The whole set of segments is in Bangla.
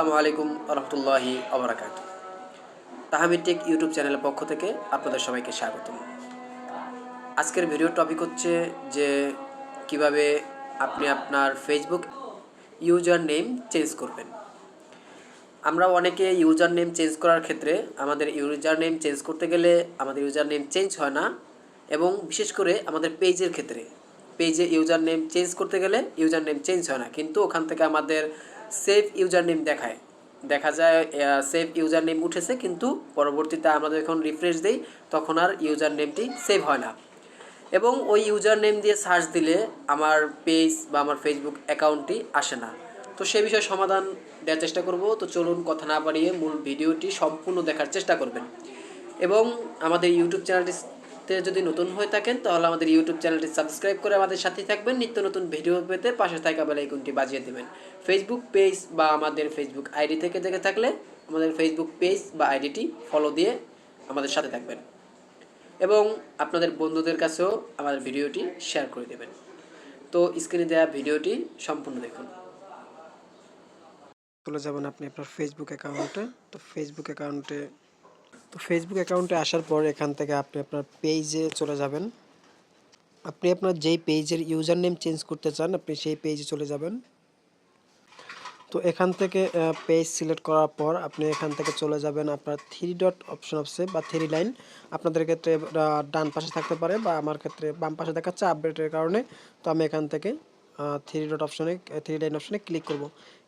আসসালামু আলাইকুম রহমতুল্লাহি আবরাকাত তাহামিদ টেক ইউটিউব চ্যানেলের পক্ষ থেকে আপনাদের সবাইকে স্বাগতম। আজকের ভিডিওর টপিক হচ্ছে যে কীভাবে আপনি আপনার ফেসবুক ইউজার নেম চেঞ্জ করবেন। আমরা অনেকে ইউজার নেম চেঞ্জ করার ক্ষেত্রে আমাদের ইউজার নেম চেঞ্জ করতে গেলে আমাদের ইউজার নেম চেঞ্জ হয় না এবং বিশেষ করে আমাদের পেজের ক্ষেত্রে। পেজে ইউজার নেম চেঞ্জ করতে গেলে ইউজার নেম চেঞ্জ হয় না। কিন্তু ওখান থেকে আমাদের সেভ ইউজার নেম দেখায়। দেখা যায় সেভ ইউজার নেম উঠেছে, কিন্তু পরবর্তীতে আমরা যখন রিফ্রেশ দিই, তখন আর ইউজার নেমটি সেভ হয় না। এবং ওই ইউজার নেম দিয়ে সার্চ দিলে আমার পেজ বা আমার ফেসবুক অ্যাকাউন্টটি আসে না। তো সে বিষয়ে সমাধান দেওয়ার চেষ্টা করব। তো চলুন কথা না বাড়িয়ে মূল ভিডিওটি সম্পূর্ণ দেখার চেষ্টা করবেন। এবং আমাদের ইউটিউব চ্যানেলটিতে যদি নতুন হয়ে থাকেন, তাহলে আমাদের ইউটিউব চ্যানেলটি সাবস্ক্রাইব করে আমাদের সাথেই থাকবেন। নিত্য নতুন ভিডিও পেতে পাশে থাকা বেল আইকনটি বাজিয়ে দেবেন। ফেসবুক পেজ বা আমাদের ফেসবুক আইডি থেকে দেখে থাকলে আমাদের ফেসবুক পেজ বা আইডিটি ফলো দিয়ে আমাদের সাথে থাকবেন। এবং আপনাদের বন্ধুদের কাছেও আমাদের ভিডিওটি শেয়ার করে দেবেন। তো স্ক্রিনে দেওয়া ভিডিওটি সম্পূর্ণ দেখুন। চলে যাবেন আপনি আপনার ফেসবুক অ্যাকাউন্টে তো ফেসবুক অ্যাকাউন্টে তো ফেসবুক অ্যাকাউন্টে আসার পর এখান থেকে আপনি আপনার পেজে চলে যাবেন। আপনি আপনার যেই পেজের ইউজার নেম চেঞ্জ করতে চান, আপনি সেই পেজে চলে যাবেন। তো এখান থেকে পেজ সিলেক্ট করার পর আপনি এখান থেকে চলে যাবেন আপনার থ্রি ডট অপশন আছে বা থ্রি লাইন আপনাদের ক্ষেত্রে ডান পাশে থাকতে পারে বা আমার ক্ষেত্রে বাম পাশে দেখাচ্ছে আপডেটের কারণে। তো আমি এখান থেকে থ্রি ডট অপশনে থ্রি লাইন অপশনে ক্লিক করব।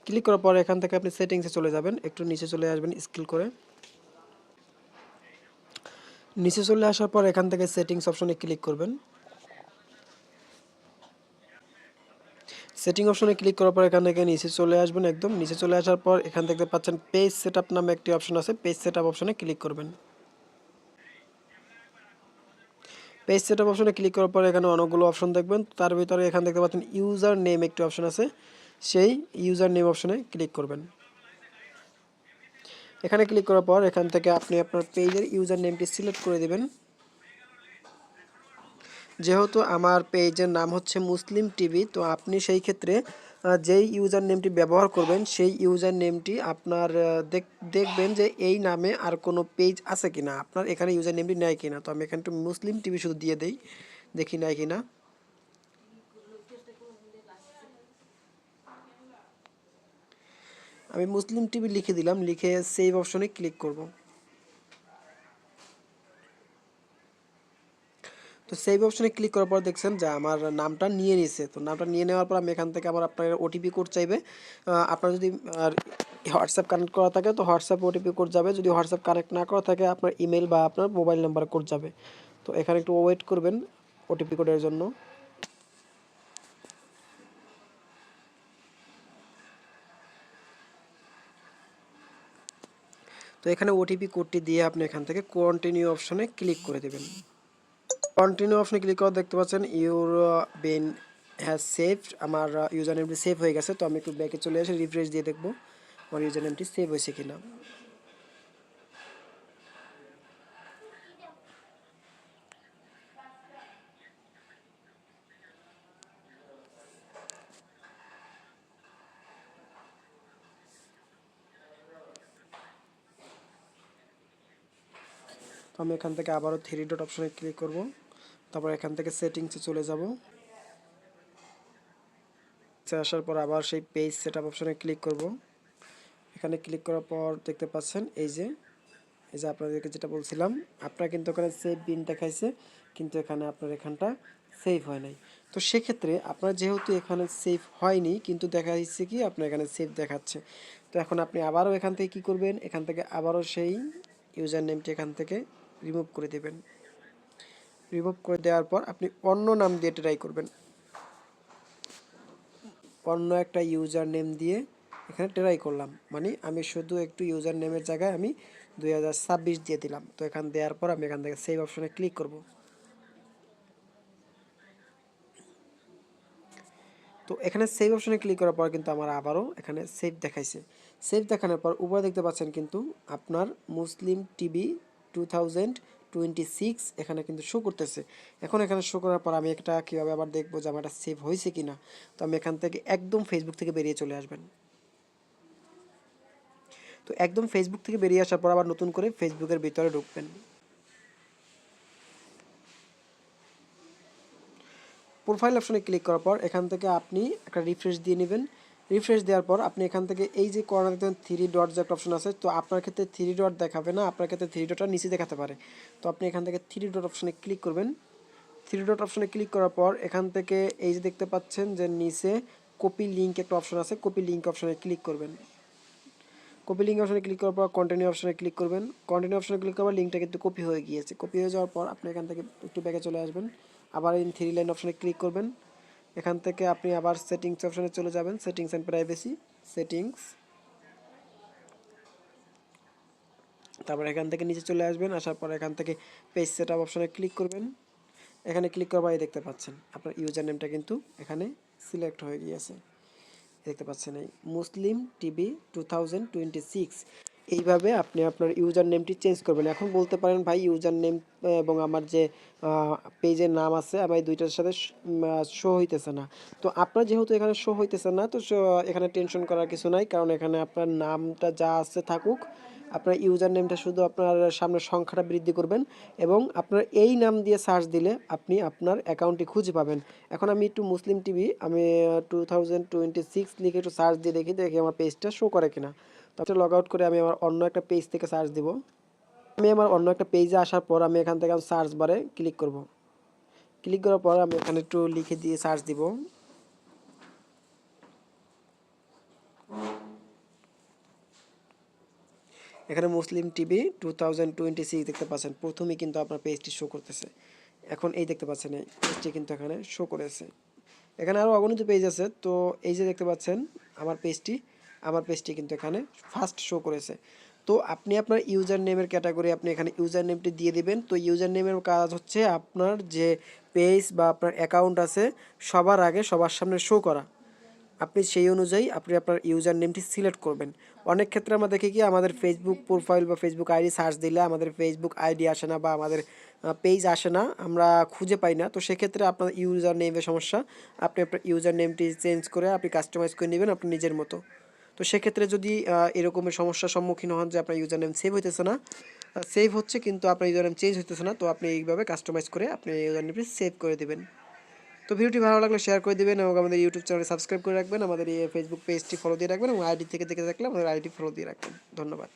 ক্লিক করার পর এখান থেকে আপনি সেটিংসে চলে যাবেন। একটু নিচে চলে আসবেন স্কিল করে। নিচে চলে আসার পর এখান থেকে সেটিংস অপশনে ক্লিক করবেন। সেটিং অপশনে ক্লিক করার পর এখান থেকে নিচে চলে আসবেন একদম। নিচে চলে আসার পর এখান থেকে পাচ্ছেন পেজ সেটআপ নামে একটি অপশন আছে পেজ সেটআপ অপশনে ক্লিক করবেন। পেজ সেটআপ অপশনে ক্লিক করার পর এখানে অনেকগুলো অপশন দেখবেন। তার ভিতরে এখান দেখতে পাচ্ছেন ইউজার নেম একটি অপশন আছে, সেই ইউজার নেম অপশনে ক্লিক করবেন। এখানে ক্লিক করার পর এখান থেকে আপনি আপনার পেজের ইউজার নেমটি সিলেক্ট করে দেবেন। যেহেতু আমার পেজের নাম হচ্ছে মুসলিম টিভি তো আপনি সেই ক্ষেত্রে যেই ইউজার নেমটি ব্যবহার করবেন, সেই ইউজার নেমটি আপনার দেখ- দেখবেন যে এই নামে আর কোনো পেজ আছে কিনা। আপনার এখানে ইউজার নেমটি নেয় কিনা। তো আমি এখানে একটু মুসলিম টিভি শুধু দিয়ে দেই, দেখি নেয় কিনা। আমি মুসলিম টিভি লিখে দিলাম, লিখে সেভ অপশনে ক্লিক করব। তো সেভ অপশনে ক্লিক করার পর দেখছেন যে আমার নামটা নিয়ে নিছে। তো নামটা নিয়ে নেওয়ার পর আমি এখান থেকে আবার আপনার ওটিপি কোড চাইবে। আপনার যদি হোয়াটসঅ্যাপ কানেক্ট করা থাকে, তো হোয়াটসঅ্যাপ ওটিপি কোড যাবে। যদি হোয়াটসঅ্যাপ কানেক্ট না করা থাকে, আপনার ইমেল বা আপনার মোবাইল নাম্বার কোড যাবে। তো এখানে একটু ওয়েট করবেন ওটিপি কোডের জন্য। তো এখানে ওটিপি কোডটি দিয়ে আপনি এখান থেকে কন্টিনিউ অপশনে ক্লিক করে দেবেন। কন্টিনিউ অপশনে ক্লিক করে দেখতে পাচ্ছেন ইউর বেন হ্যাজ সেভ আমার ইউজার নেমটি সেভ হয়ে গেছে, তো আমি একটু ব্যাকে চলে এসে রিফ্রেশ দিয়ে দেখব, আমার ইউজার নেমটি সেভ হয়েছে কিনা। তো আমি এখান থেকে আবারও থ্রি ডট অপশনে ক্লিক করব। তারপর এখান থেকে সেটিংসে চলে যাব। আসার পর আবার সেই পেজ সেট অপশনে ক্লিক করব। এখানে ক্লিক করার পর দেখতে পাচ্ছেন, এই যে এই যে আপনাদেরকে যেটা বলছিলাম, আপনার কিন্তু ওখানে সেভ বিন দেখাইছে, কিন্তু এখানে আপনার এখানটা সেভ হয় নাই। তো সেক্ষেত্রে আপনার যেহেতু এখানে সেভ হয়নি, কিন্তু দেখা যাচ্ছে কি আপনার এখানে সেভ দেখাচ্ছে। তো এখন আপনি আবারও এখান থেকে কি করবেন? এখান থেকে আবারও সেই ইউজার নেমটি এখান থেকে রিমুভ করে দেবেন। রিমুভ করে দেওয়ার পর আপনি অন্য নাম দিয়ে ট্রাই করবেন। অন্য একটা ইউজার নেম দিয়ে এখানে ট্রাই করলাম। মানে আমি শুধু একটু ইউজার নেমের জায়গায় আমি দুই হাজার ছাব্বিশ দিয়ে দিলাম। তো এখান দেওয়ার পর আমি এখান থেকে সেভ অপশনে ক্লিক করব। তো এখানে সেভ অপশনে ক্লিক করার পর কিন্তু আমার আবারও এখানে সেভ দেখাইছে। সেভ দেখানোর পর উপরে দেখতে পাচ্ছেন কিন্তু আপনার Muslim TV two thousand twenty six এখানে কিন্তু শো করতেছে। এখন এখানে শো করার পর আমি একটা কীভাবে আবার দেখব যে আমার সেভ হয়েছে কি না তো আমি এখান থেকে একদম ফেসবুক থেকে বেরিয়ে চলে আসবেন। তো একদম ফেসবুক থেকে বেরিয়ে আসার পর আবার নতুন করে ফেসবুকের ভিতরে ঢুকবেন। প্রোফাইল অপশনে ক্লিক করার পর এখান থেকে আপনি একটা রিফ্রেশ দিয়ে নেবেন। রিফ্রেশ দেওয়ার পর আপনি এখান থেকে এই যে কর্নার দেখবেন থ্রি ডট যে একটা অপশন আছে, তো আপনার ক্ষেত্রে থ্রি ডট দেখাবে না, আপনার ক্ষেত্রে থ্রি ডটটা নিচে দেখাতে পারে। তো আপনি এখান থেকে থ্রি ডট অপশনে ক্লিক করবেন। থ্রি ডট অপশনে ক্লিক করার পর এখান থেকে এই যে দেখতে পাচ্ছেন যে নিচে কপি লিঙ্ক একটা অপশন আছে কপি লিঙ্ক অপশনে ক্লিক করবেন। কপি লিঙ্ক অপশনে ক্লিক করার পর কন্টিনিউ অপশনে ক্লিক করবেন। কন্টিনিউ অপশনে ক্লিক করার পর লিঙ্কটা কিন্তু কপি হয়ে গিয়েছে। কপি হয়ে যাওয়ার পর আপনি এখান থেকে একটু ব্যাকে চলে আসবেন। আবার এই থ্রি লাইন অপশনে ক্লিক করবেন। এখান থেকে আপনি আবার সেটিংস অপশনে চলে যাবেন সেটিংস অ্যান্ড প্রাইভেসি সেটিংস তারপর এখান থেকে নিচে চলে আসবেন, আসার পর এখান থেকে পেজ সেট আপ অপশনে ক্লিক করবেন। এখানে ক্লিক পরে দেখতে পাচ্ছেন, আপনার ইউজার নেমটা কিন্তু এখানে সিলেক্ট হয়ে গিয়েছে। দেখতে পাচ্ছেন এই Muslim TV two thousand twenty six এইভাবে আপনি আপনার ইউজার নেমটি চেঞ্জ করবেন। এখন বলতে পারেন, ভাই ইউজার নেম এবং আমার যে পেজের নাম আছে আমার এই দুইটার সাথে শো হইতেছে না। তো আপনার যেহেতু এখানে শো হইতেছে না, তো এখানে টেনশন করার কিছু নাই, কারণ এখানে আপনার নামটা যা আছে থাকুক, আপনার ইউজার নেমটা শুধু আপনার সামনে সংখ্যাটা বৃদ্ধি করবেন, এবং আপনার এই নাম দিয়ে সার্চ দিলে আপনি আপনার অ্যাকাউন্টটি খুঁজে পাবেন। এখন আমি একটু মুসলিম টিভি, আমি টু থাউজেন্ড টোয়েন্টি সিক্স লিখে একটু সার্চ দিয়ে দেখি দেখি আমার পেজটা শো করে কিনা। তারপরে লগ আউট করে আমি আমার অন্য একটা পেজ থেকে সার্চ দিব। আমি আমার অন্য একটা পেজে আসার পর আমি এখান থেকে সার্চ বারে ক্লিক করব। ক্লিক করার পর আমি এখানে একটু লিখে দিয়ে সার্চ দিব। এখানে মুসলিম টিভি টু দেখতে পাচ্ছেন। প্রথমেই কিন্তু আপনার পেজটি শো করতেছে। এখন এই দেখতে পাচ্ছেন, এই পেজটি কিন্তু এখানে শো করেছে। এখানে আরও অগণিত পেজ আছে। তো এই যে দেখতে পাচ্ছেন, আমার পেজটি আমার পেজটি কিন্তু এখানে ফার্স্ট শো করেছে। তো আপনি আপনার ইউজার নেমের ক্যাটাগরি আপনি এখানে ইউজার নেমটি দিয়ে দিবেন। তো ইউজার নেমের কাজ হচ্ছে আপনার যে পেজ বা আপনার অ্যাকাউন্ট আছে, সবার আগে সবার সামনে শো করা। আপনি সেই অনুযায়ী আপনি আপনার ইউজার নেমটি সিলেক্ট করবেন। অনেক ক্ষেত্রে আমরা দেখি কি, আমাদের ফেসবুক প্রোফাইল বা ফেসবুক আইডি সার্চ দিলে আমাদের ফেসবুক আইডি আসে না বা আমাদের পেজ আসে না, আমরা খুঁজে পাই না। তো সেক্ষেত্রে আপনার ইউজার নেমের সমস্যা, আপনি আপনার ইউজার নেমটি চেঞ্জ করে আপনি কাস্টমাইজ করে নেবেন আপনি নিজের মতো। তো সেক্ষেত্রে যদি এরকমের সমস্যার সম্মুখীন হন যে আপনার ইউজার নেম সেভ হইতেছে না সেভ হচ্ছে কিন্তু আপনার ইউজার নেম চেঞ্জ হইতেছে না, তো আপনি এইভাবে কাস্টমাইজ করে আপনি ইউজার নেমটি সেভ করে দেবেন। তো ভিডিওটি ভালো লাগলে শেয়ার করে দেবেন এবং আমাদের ইউটিউব চ্যানেলে সাবস্ক্রাইব করে রাখবেন, আমাদের এই ফেসবুক পেজটি ফলো দিয়ে রাখবেন এবং আইডি থেকে দেখে থাকলে আমাদের আইডি ফলো দিয়ে রাখবেন। ধন্যবাদ।